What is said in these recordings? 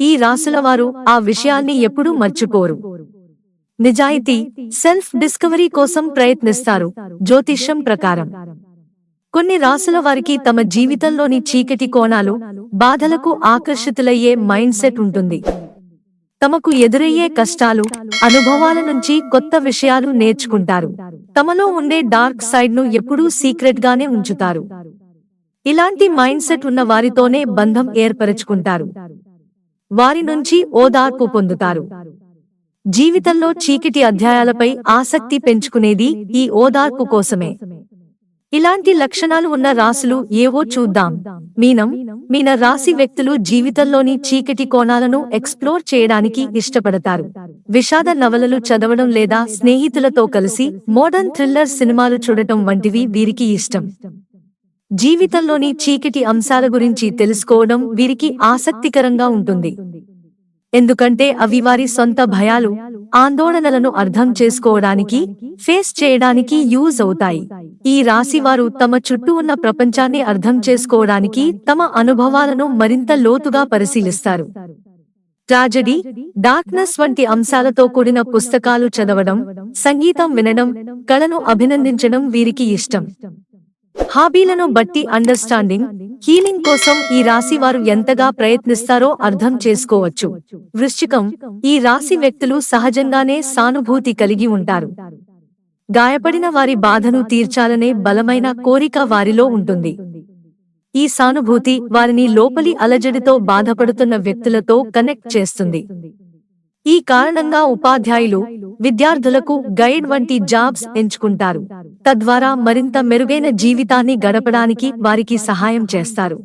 ఈ రాసులవారు ఆ విషయాన్ని ఎప్పుడూ మర్చిపోరు. నిజాయితీ సెల్ఫ్ డిస్కవరీ కోసం ప్రయత్నిస్తారు జ్యోతిష్యం ప్రకారం. కొన్ని రాసుల వారికి తమ జీవితంలోని చీకటి కోణాలు బాధలకు ఆకర్షితులయ్యే మైండ్ సెట్ ఉంటుంది. తమకు ఎదురయ్యే కష్టాలు అనుభవాల నుంచి కొత్త విషయాలు నేర్చుకుంటారు. తమలో ఉండే డార్క్ సైడ్ను ఎప్పుడూ సీక్రెట్ గానే ఉంచుతారు. ఇలాంటి మైండ్ సెట్ ఉన్న వారితోనే బంధం ఏర్పరచుకుంటారు. వారి నుంచి ఓదార్పు పొందుతారు. జీవితంలో చీకటి అధ్యాయాలపై ఆసక్తి పెంచుకునేది ఈ ఓదార్పు కోసమే. ఇలాంటి లక్షణాలు ఉన్న రాసులు ఏవో చూద్దాం. మీనం మీన రాశి వ్యక్తులు జీవితంలోని చీకటి కోణాలను ఎక్స్ప్లోర్ చేయడానికి ఇష్టపడతారు. విషాద నవలలు చదవడం లేదా స్నేహితులతో కలిసి మోడర్న్ థ్రిల్లర్ సినిమాలు చూడటం వంటివి వీరికి ఇష్టం. జీవితంలోని చీకటి అంశాల గురించి తెలుసుకోవడం వీరికి ఆసక్తికరంగా ఉంటుంది. ఎందుకంటే అవి వారి సొంత భయాలు ఆందోళనలను అర్థం చేసుకోవడానికి ఫేస్ చేయడానికి యూజ్ అవుతాయి. ఈ రాశి వారు తమ చుట్టూ ఉన్న ప్రపంచాన్ని అర్థం చేసుకోవడానికి తమ అనుభవాలను మరింత లోతుగా పరిశీలిస్తారు. ట్రాజడీ డార్క్నెస్ వంటి అంశాలతో కూడిన పుస్తకాలు చదవడం సంగీతం వినడం కళను అభినందించడం వీరికి ఇష్టం. హాబీలను బట్టి అండర్స్టాండింగ్ హీలింగ్ కోసం ఈ రాశి వారు ఎంతగా ప్రయత్నిస్తారో అర్థం చేసుకోవచ్చు. వృశ్చికం ఈ రాశి వ్యక్తులు సహజంగానే సానుభూతి కలిగి ఉంటారు. గాయపడిన వారి బాధను తీర్చాలనే బలమైన కోరిక వారిలో ఉంటుంది. ఈ సానుభూతి వారిని లోపలి అలజడితో బాధపడుతున్న వ్యక్తులతో కనెక్ట్ చేస్తుంది. ఈ కారణంగా ఉపాధ్యాయులు విద్యార్థులకు గైడ్ వంటి జాబ్స్ ఎంచుకుంటారు. తద్వారా మరింత మెరుగైన జీవితాన్ని గడపడానికి వారికి సహాయం చేస్తారు.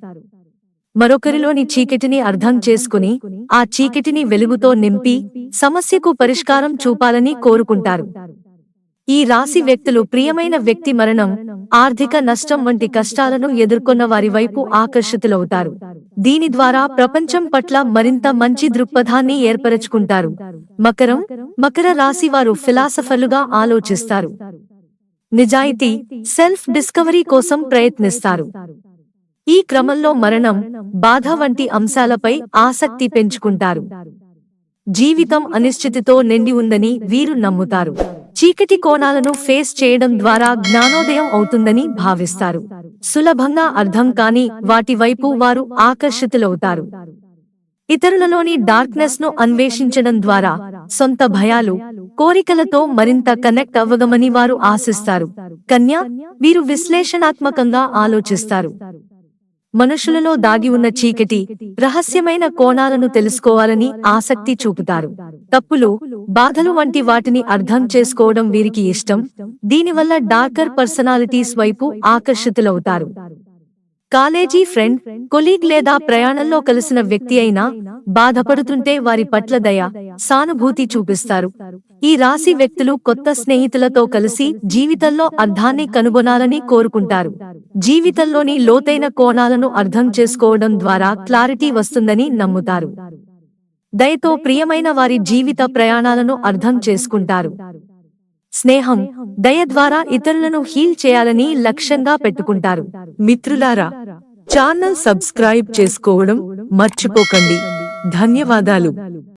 మరొకరిలోని చీకటిని అర్థం చేసుకుని ఆ చీకటిని వెలుగుతో నింపి సమస్యకు పరిష్కారం చూపాలని కోరుకుంటారు. ఈ రాశి వ్యక్తులు ప్రియమైన వ్యక్తి మరణం ఆర్థిక నష్టం వంటి కష్టాలను ఎదుర్కొన్న వారి వైపు ఆకర్షితులవుతారు. దీని ద్వారా ప్రపంచం పట్ల మరింత మంచి దృక్పథాన్ని ఏర్పరచుకుంటారు. మకరం మకర రాశి వారు ఫిలాసఫర్లుగా ఆలోచిస్తారు. నిజాయితీ సెల్ఫ్ డిస్కవరీ కోసం ప్రయత్నిస్తారు. ఈ క్రమంలో మరణం బాధ వంటి అంశాలపై ఆసక్తి పెంచుకుంటారు. జీవితం అనిశ్చితితో నిండి ఉందని వీరు నమ్ముతారు. చీకటి కోణాలను ఫేస్ చేయడం ద్వారా జ్ఞానోదయం అవుతుందని భావిస్తారు. సులభంగా అర్థం కాని వాటి వైపు వారు ఆకర్షితులవుతారు. ఇతరులలోని డార్క్నెస్ను అన్వేషించడం ద్వారా సొంత భయాలు కోరికలతో మరింత కనెక్ట్ అవ్వగమని వారు ఆశిస్తారు. కన్యా వీరు విశ్లేషణాత్మకంగా ఆలోచిస్తారు. మనుషులలో దాగి ఉన్న చీకటి రహస్యమైన కోణాలను తెలుసుకోవాలని ఆసక్తి చూపుతారు. తప్పులు బాధలు వంటి వాటిని అర్థం చేసుకోవడం వీరికి ఇష్టం. దీనివల్ల డార్కర్ పర్సనాలిటీస్ వైపు ఆకర్షితులవుతారు. కాలేజీ ఫ్రెండ్ కొలీగ్ లేదా ప్రయాణంలో కలిసిన వ్యక్తి అయినా బాధపడుతుంటే వారి పట్ల దయ సానుభూతి చూపిస్తారు. ఈ రాశి వ్యక్తులు కొత్త స్నేహితులతో కలిసి జీవితంలో అర్థాన్ని కనుగొనాలని కోరుకుంటారు. జీవితంలోని లోతైన కోణాలను అర్థం చేసుకోవడం ద్వారా క్లారిటీ వస్తుందని నమ్ముతారు. దయతో ప్రియమైన వారి జీవిత ప్రయాణాలను అర్థం చేసుకుంటారు. స్నేహం దయ ద్వారా ఇతరులను హీల్ చేయాలని లక్ష్యంగా పెట్టుకుంటారు. మిత్రులారా ఛానల్ సబ్స్క్రైబ్ చేసుకోవడం మర్చిపోకండి. ధన్యవాదాలు